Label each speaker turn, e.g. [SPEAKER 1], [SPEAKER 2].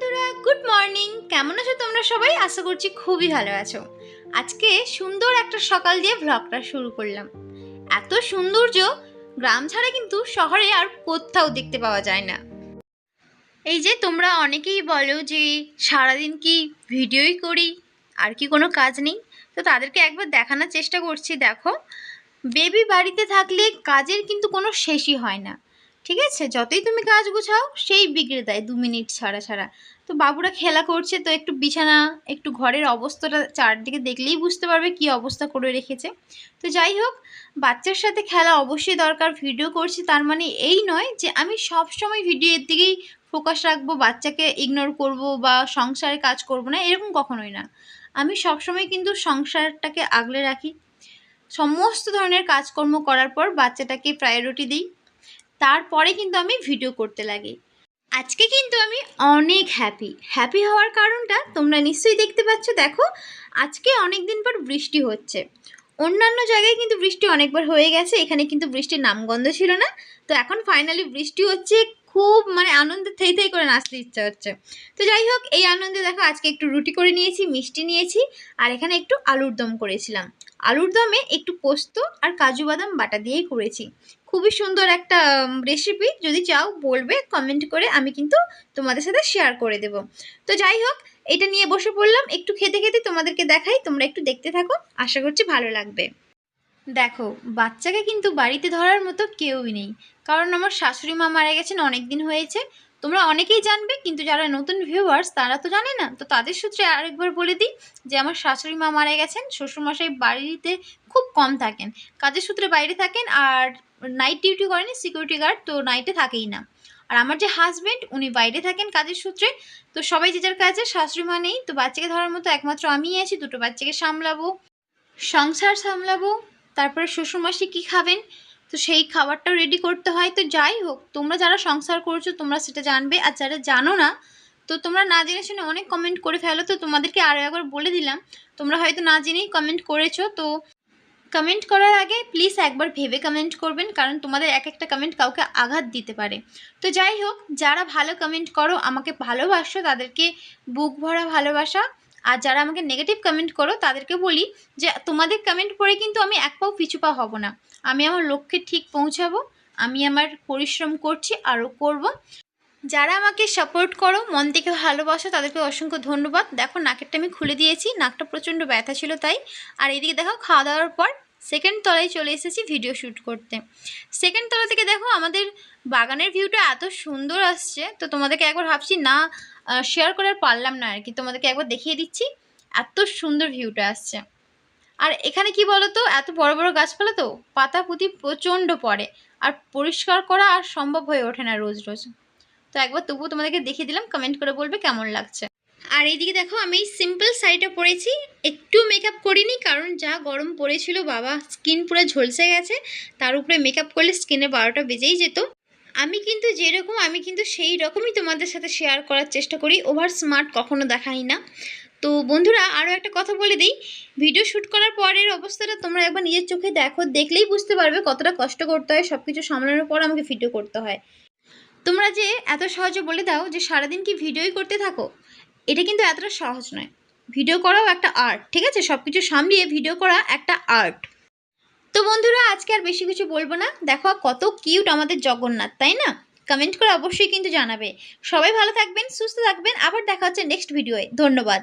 [SPEAKER 1] বন্ধুরা good morning কেমন আছো তোমরা সবাই? আশা করছি খুবই ভালো আছো। আজকে সুন্দর একটা সকাল দিয়ে ভ্লগটা শুরু করলাম। এত সৌন্দর্য, গ্রাম ছাড়া কিন্তু শহরে আর কোথাও দেখতে পাওয়া যায় না। এই যে তোমরা অনেকেই বলো যে, সারাদিন কি ভিডিওই করি, আর কি কোনো কাজ নেই? তো তাদেরকে একবার দেখানোর চেষ্টা করছি, দেখো। বেবি বাড়িতে থাকলে কাজের কিন্তু কোনো শেষই হয় না। ঠিক আছে? যতই তুমি কাজ গুছাও, সেই বিগড়ে দেয় দু মিনিট ছাড়া ছাড়া। তো বাবুরা খেলা করছে, তো একটু বিছানা, একটু ঘরের অবস্থাটা চারদিকে দেখলেই বুঝতে পারবে কি অবস্থা করে রেখেছে। তো যাই হোক, বাচ্চার সাথে খেলা অবশ্যই দরকার, ভিডিও করছি। তার মানে এই নয় যে আমি সব সময় ভিডিওর দিকেই ফোকাস রাখব, বাচ্চাকে ইগনোর করব বা সংসারে কাজ করব না, এরকম কখনোই না। আমি সবসময় কিন্তু সংসারটাকে আগলে রাখি। সমস্ত ধরনের কাজকর্ম করার পর বাচ্চাটাকে প্রায়োরিটি দিই। তারপরে কিন্তু আমি ভিডিও করতে লাগি। আজকে কিন্তু আমি অনেক হ্যাপি হ্যাপি হওয়ার কারণটা তোমরা নিশ্চয়ই দেখতে পাচ্ছ, দেখো আজকে অনেক দিন পর বৃষ্টি হচ্ছে। অন্যান্য জায়গায় কিন্তু বৃষ্টি অনেকবার হয়ে গেছে, এখানে কিন্তু বৃষ্টির নামগন্ধ ছিল না। তো এখন ফাইনালি বৃষ্টি হচ্ছে খুব মানে আনন্দে থেই থেই করে নাচতে ইচ্ছা হচ্ছে। তো যাই হোক, এই আনন্দে দেখো আজকে একটু রুটি করে নিয়েছি, মিষ্টি নিয়েছি, আর এখানে একটু আলুর দম করেছিলাম। আলুর দমে একটু পোস্ত আর কাজু বাদাম বাটা দিয়েই করেছি। খুবই সুন্দর একটা রেসিপি যদি চাও বলবে কমেন্ট করে আমি কিন্তু তোমাদের সাথে শেয়ার করে দেব। তো যাই হোক, এটা নিয়ে বসে পড়লাম। একটু খেতে খেতে তোমাদেরকে দেখাই, তোমরা একটু দেখতে থাকো। আশা করছি ভালো লাগবে। দেখো, বাচ্চাকে কিন্তু বাড়িতে ধরার মতো কেউই নেই। কারণ আমার শাশুড়ি মা মারা গেছেন অনেক দিন হয়েছে। তোমরা অনেকেই জানবে, কিন্তু যারা নতুন ভিউয়ার্স তারা তো জানে না। তো তাদের সূত্রে আরেকবার বলে দিই যে, আমার শাশুড়ি মা মারা গেছেন, শ্বশুরমশাই বাড়িতে খুব কম থাকেন। কাজের সূত্রে বাইরে থাকেন আর নাইট ডিউটি করেনি সিকিউরিটি গার্ড তো নাইটে থাকেই না। আর আমার যে হাজবেন্ড উনি বাইরে থাকেন কাজের সূত্রে। তো সবাই যে যার কাজে, শাশুড়ি মা নেই। তো বাচ্চাকে ধরার মতো একমাত্র আমিই আছি। দুটো বাচ্চাকে সামলাবো, সংসার সামলাবো তারপরে শ্বশুরমশাই কী খাবেন? তো সেই খাবারটাও রেডি করতে হয়। তো যাই হোক, তোমরা যারা সংসার করছ, তোমরা সেটা জানবে। আর যারা জানো না, তো তোমরা না জেনে শুনে অনেক কমেন্ট করে ফেলো। তো তোমাদেরকে আরও একবার বলে দিলাম, তোমরা হয়তো না জেনেই কমেন্ট করেছ। তো কমেন্ট করার আগে প্লিজ একবার ভেবে কমেন্ট করবেন, কারণ তোমাদের এক একটা কমেন্ট কাউকে আঘাত দিতে পারে। তো যাই হোক, যারা ভালো কমেন্ট করো, আমাকে ভালোবাসো, তাদেরকে বুক ভরা ভালোবাসা। আর যারা আমাকে নেগেটিভ কমেন্ট করো, তাদেরকে বলি যে, তোমাদের কমেন্ট পড়ে কিন্তু আমি এক পাও পিছু পা হব না। আমি আমার লক্ষ্যে ঠিক পৌঁছাবো, আমি আমার পরিশ্রম করছি, আরও করব। যারা আমাকে সাপোর্ট করো, মন থেকে ভালোবাসো, তাদেরকে অসংখ্য ধন্যবাদ। দেখো, নাকেরটা আমি খুলে দিয়েছি, নাকটা প্রচণ্ড ব্যথা ছিল তাই। আর এদিকে দেখো, খাওয়া দাওয়ার পর সেকেন্ড তলায় চলে এসেছি ভিডিও শ্যুট করতে। সেকেন্ড তলা থেকে দেখো আমাদের বাগানের ভিউটা এত সুন্দর আসছে, তো তোমাদেরকে একবার ভাবছি, না শেয়ার করার পারলাম না আর কি তোমাদেরকে একবার দেখিয়ে দিচ্ছি, এত সুন্দর ভিউটা আসছে। আর এখানে কি বলো তো এত বড় বড় গাছপালা তো পাতা পুঁতি প্রচণ্ড পড়ে, আর পরিষ্কার করা আর সম্ভব হয়ে ওঠে না রোজ রোজ। তো একবার তবুও তোমাদেরকে দেখিয়ে দিলাম কমেন্ট করে বলবে কেমন লাগছে। আর এইদিকে দেখো, আমি সিম্পল শাড়িটা পরেছি। একটু মেকআপ করিনি কারণ যা গরম পড়েছিল, বাবা স্কিন পুরো ঝলসে গেছে। তার উপরে মেকআপ করলে স্কিনে বারোটা বেজেই যেত। আমি কিন্তু যেরকম, আমি কিন্তু সেই রকমই তোমাদের সাথে শেয়ার করার চেষ্টা করি। ওভার স্মার্ট কখনো দেখাই না। তো বন্ধুরা, আরও একটা কথা বলে দিই। ভিডিও শ্যুট করার পরের অবস্থাটা তোমরা একবার নিজের চোখে দেখো, দেখলেই বুঝতে পারবে কতটা কষ্ট করতে হয় সব কিছু সামলানোর পর আমাকে ভিডিও করতে হয়। তোমরা যে এত সহজে বলে দাও যে সারাদিন কি ভিডিওই করতে থাকো? এটা কিন্তু এতটা সহজ নয়। ভিডিও করাও একটা আর্ট ঠিক আছে? সব কিছু সামলিয়ে ভিডিও করা একটা আর্ট তো বন্ধুরা, আজকে আর বেশি কিছু বলব না। দেখো, কত কিউট আমাদের জগন্নাথ, তাই না? কমেন্ট করে অবশ্যই কিন্তু জানাবে। সবাই ভালো থাকবেন, সুস্থ থাকবেন। আবার দেখা হচ্ছে নেক্সট ভিডিওয়ে ধন্যবাদ।